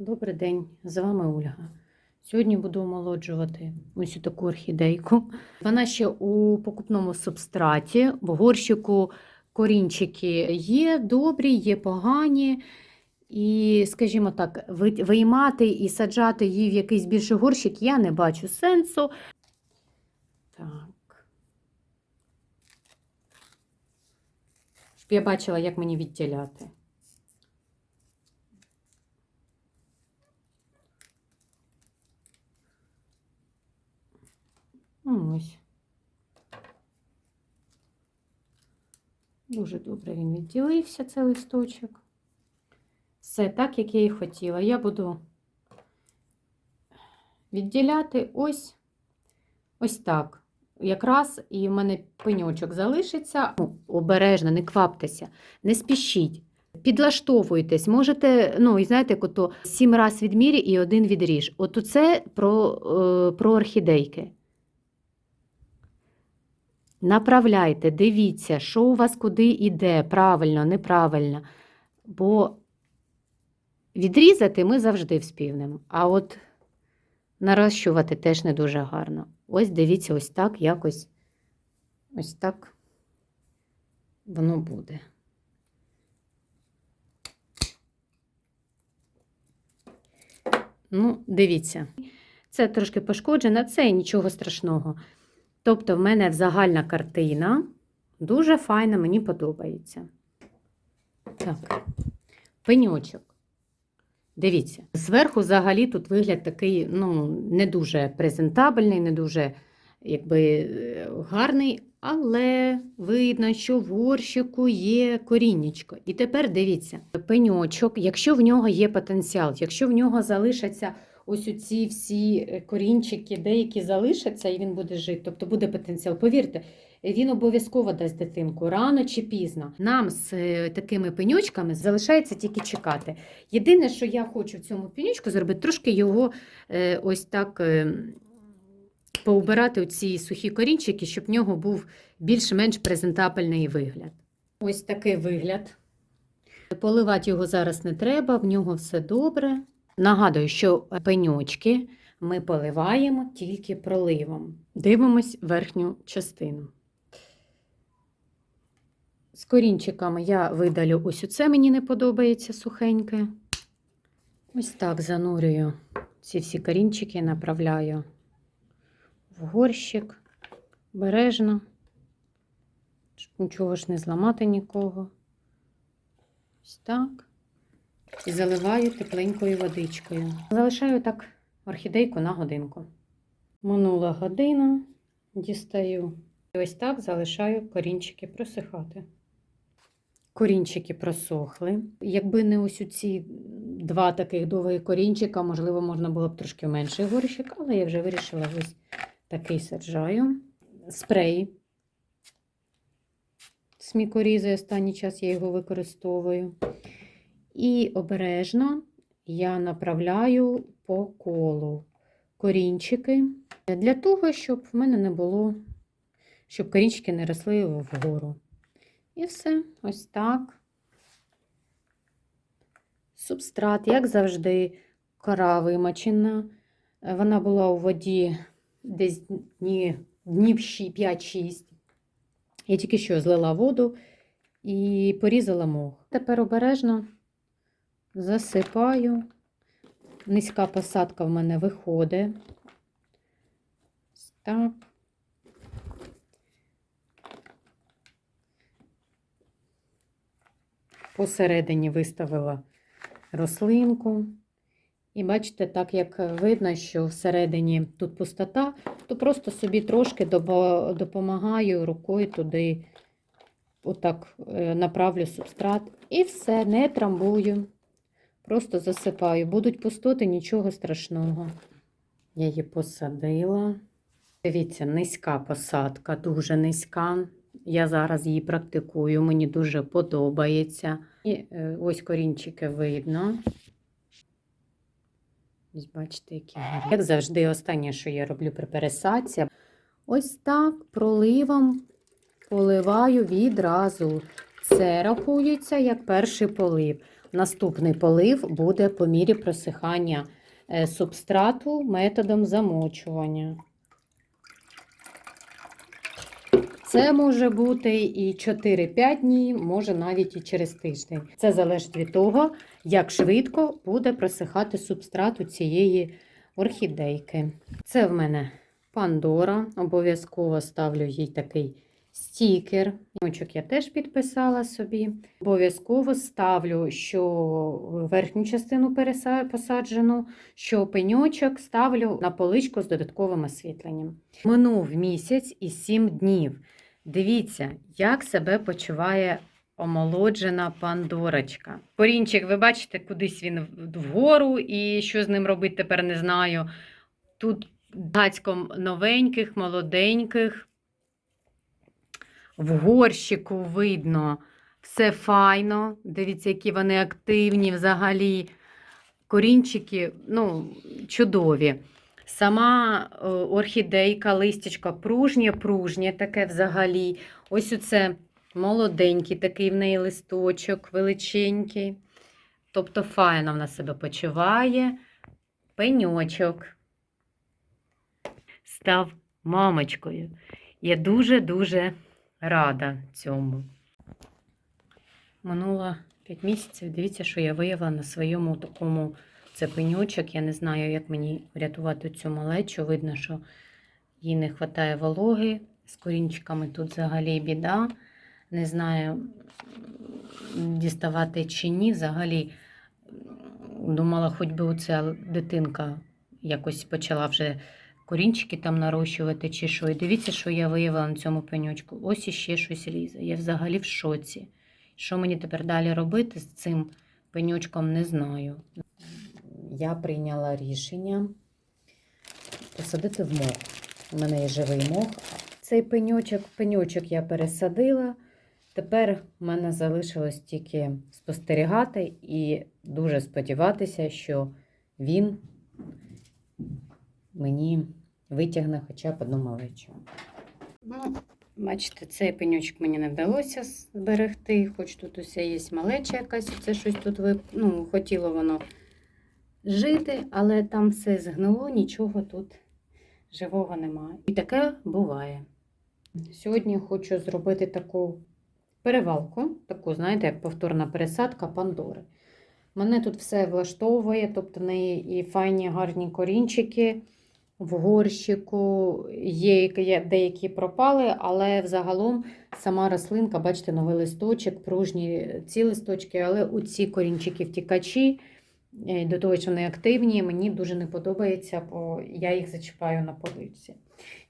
Добрий день, з вами Ольга. Сьогодні буду омолоджувати ось таку орхідейку. Вона ще у покупному субстраті, в горщику корінчики є добрі, є погані. І, скажімо так, виймати і саджати її в якийсь більший горщик я не бачу сенсу. Так. Щоб я бачила, як мені відділяти. Ось. Дуже добре він відділився, цей листочок. Все так, як я і хотіла. Я буду відділяти ось ось так. Якраз і в мене пеньочок залишиться. Ну, обережно, не кваптеся, не спішіть. Підлаштовуйтесь, можете, ну, і знаєте, як сім раз відмірі і один відріж. От це про, е, про орхідейки. Направляйте, дивіться, що у вас куди йде, правильно, неправильно. Бо відрізати ми завжди вспівнемо. А от нарощувати теж не дуже гарно. Ось дивіться, ось так, якось ось так воно буде. Ну, дивіться, це трошки пошкоджено, це нічого страшного. Тобто, в мене загальна картина дуже файна, мені подобається. Так, пеньочок. Дивіться, зверху взагалі тут вигляд такий, ну, не дуже презентабельний, не дуже якби, е, гарний, але видно, що в горщику є коріннячко. І тепер дивіться, пеньочок, якщо в нього є потенціал, якщо в нього залишаться ось оці всі е, корінчики, деякі залишаться, і він буде жити, тобто буде потенціал. Повірте, він обов'язково дасть дитинку рано чи пізно. Нам з е, такими пеньочками залишається тільки чекати. Єдине, що я хочу в цьому пеньочку зробити, трошки його е, ось так поубирати ці сухі корінчики, щоб в нього був більш-менш презентабельний вигляд. Ось такий вигляд. Поливати його зараз не треба, в нього все добре. Нагадую, що пеньочки ми поливаємо тільки проливом. Дивимось верхню частину. З корінчиками я видалю ось оце мені не подобається сухеньке. Ось так занурюю ці всі корінчики, направляю в горщик бережно, щоб нічого ж не зламати нікого. Ось так. І заливаю тепленькою водичкою. Залишаю так орхідейку на годинку. Минула година, дістаю. І ось так залишаю корінчики просихати. Корінчики просохли. Якби не ось ці два таких довгих корінчика, можливо, можна було б трошки менший горщик, але я вже вирішила ось такий саджаю. Спрей з мікорізи, останній час я його використовую. І обережно я направляю по колу корінчики для того, щоб в мене не було, щоб корінчики не росли вгору. І все, ось так. Субстрат, як завжди, кора вимочена. Вона була у воді десь дні, днів 5-6. Я тільки що злила воду і порізала мох. Тепер обережно засипаю. Низька посадка в мене виходить. Так. Посередині виставила рослинку. І бачите, так як видно, що всередині тут пустота, то просто собі трошки допомагаю рукою туди, отак е, направлю субстрат. І все, не трамбую. Просто засипаю. Будуть пустоти, нічого страшного. Я її посадила. Дивіться, низька посадка, дуже низька. Я зараз її практикую, мені дуже подобається. І е, ось корінчики видно. Ось бачите, які гарні. Як завжди, останнє, що я роблю при пересадці, ось так проливом поливаю відразу. Це рахується як перший полив. Наступний полив буде по мірі просихання е, субстрату методом замочування. Це може бути і 4-5 днів, може навіть і через тиждень. Це залежить від того, як швидко буде просихати субстрат у цієї орхідейки. Це в мене Пандора. Обов'язково ставлю їй такий стікер. Очок я теж підписала собі. Обов'язково ставлю, що верхню частину посаджену, що пеньочок ставлю на поличку з додатковим освітленням. Минув місяць і 7 днів. Дивіться, як себе почуває омолоджена пандорочка. Корінчик, ви бачите, кудись він вгору, і що з ним робити тепер не знаю. Тут гацьком новеньких, молоденьких. В горщику видно все файно. Дивіться, які вони активні взагалі. Корінчики, ну, чудові. Сама е, орхідейка, листячка пружнє, пружнє таке взагалі. Ось оце молоденький такий в неї листочок, величенький. Тобто файно вона себе почуває. Пеньочок став мамочкою. Я дуже-дуже рада цьому. Минуло 5 місяців. Дивіться, що я виявила на своєму такому це пеньочок. Я не знаю, як мені врятувати цю малечу. Видно, що їй не вистачає вологи. З корінчиками тут взагалі біда. Не знаю, діставати чи ні. Взагалі думала, хоч би оця дитинка якось почала вже корінчики там нарощувати чи що. І дивіться, що я виявила на цьому пеньочку. Ось іще щось лізе. Я взагалі в шоці. Що мені тепер далі робити з цим пеньочком, не знаю. Я прийняла рішення посадити в мох. У мене є живий мох. Цей пеньочок, пеньочок я пересадила. Тепер в мене залишилось тільки спостерігати і дуже сподіватися, що він мені витягне хоча б одну малечу. Ну, бачите, цей пеньочок мені не вдалося зберегти, хоч тут усе є малеча якась, це щось тут вип... ну, хотіло воно жити, але там все згнило, нічого тут живого немає. І таке буває. Сьогодні хочу зробити таку перевалку, таку, знаєте, як повторна пересадка Пандори. Мене тут все влаштовує, тобто в неї і файні гарні корінчики в горщику, є деякі пропали, але взагалом сама рослинка, бачите, новий листочок, пружні ці листочки, але у ці корінчики втікачі, е, до того, що вони активні, мені дуже не подобається, бо я їх зачіпаю на полиці.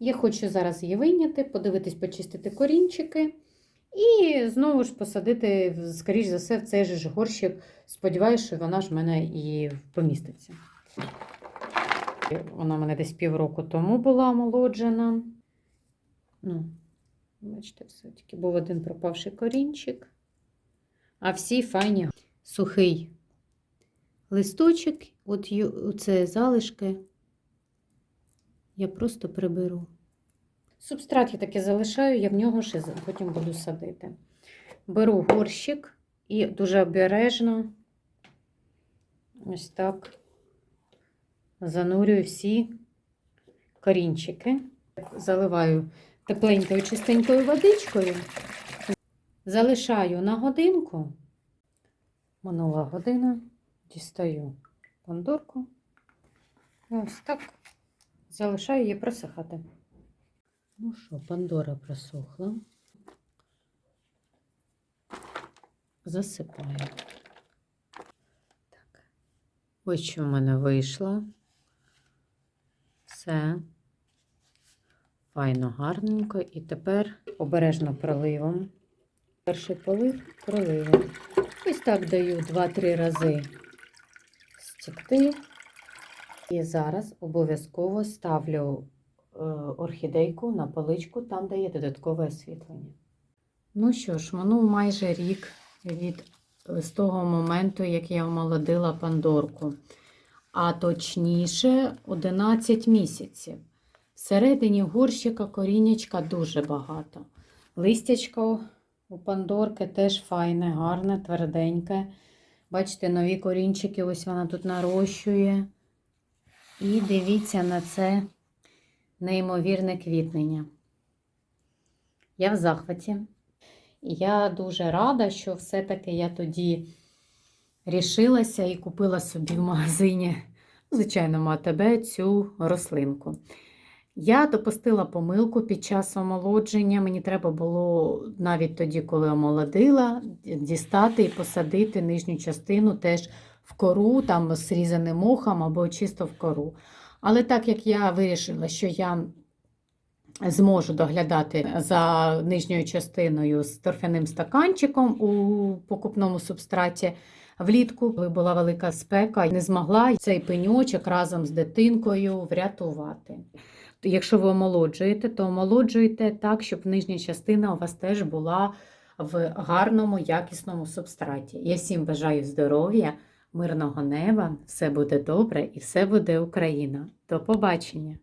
Я хочу зараз її вийняти, подивитись, почистити корінчики. І знову ж посадити, скоріш за все, в цей же ж горщик. Сподіваюся, що вона ж в мене і поміститься. Вона мене десь півроку тому була омолоджена. Ну, бачите, все-таки був один пропавший корінчик. А всі файні сухий листочок, от оце залишки. Я просто приберу. Субстрат я таки залишаю, я в нього ще потім буду садити. Беру горщик і дуже обережно ось так занурюю всі корінчики. Заливаю тепленькою чистенькою водичкою, залишаю на годинку. Минула година, дістаю пандурку. І ось так залишаю її просихати. Ну що, Пандора просохла. Засипаю. Так. Ось що в мене вийшло. Все. Файно, гарненько. І тепер обережно проливом. Перший полив проливом. Ось так даю 2-3 рази стікти. І зараз обов'язково ставлю е, орхідейку на поличку, там, де є додаткове освітлення. Ну що ж, минув майже рік від з того моменту, як я омолодила пандорку, а точніше 11 місяців. Всередині горщика корінечка дуже багато. Листячко у пандорки теж файне, гарне, тверденьке. Бачите, нові корінчики, ось вона тут нарощує. І дивіться на це неймовірне квітнення. Я в захваті. І я дуже рада, що все-таки я тоді рішилася і купила собі в магазині, звичайно, АТБ, цю рослинку. Я допустила помилку під час омолодження. Мені треба було навіть тоді, коли омолодила, дістати і посадити нижню частину теж в кору, там з срізаним мохом або чисто в кору. Але так як я вирішила, що я зможу доглядати за нижньою частиною з торфяним стаканчиком у покупному субстраті, влітку, коли була велика спека, не змогла цей пеньочок разом з дитинкою врятувати. Якщо ви омолоджуєте, то омолоджуйте так, щоб нижня частина у вас теж була в гарному, якісному субстраті. Я всім бажаю здоров'я, мирного неба, все буде добре і все буде Україна. До побачення!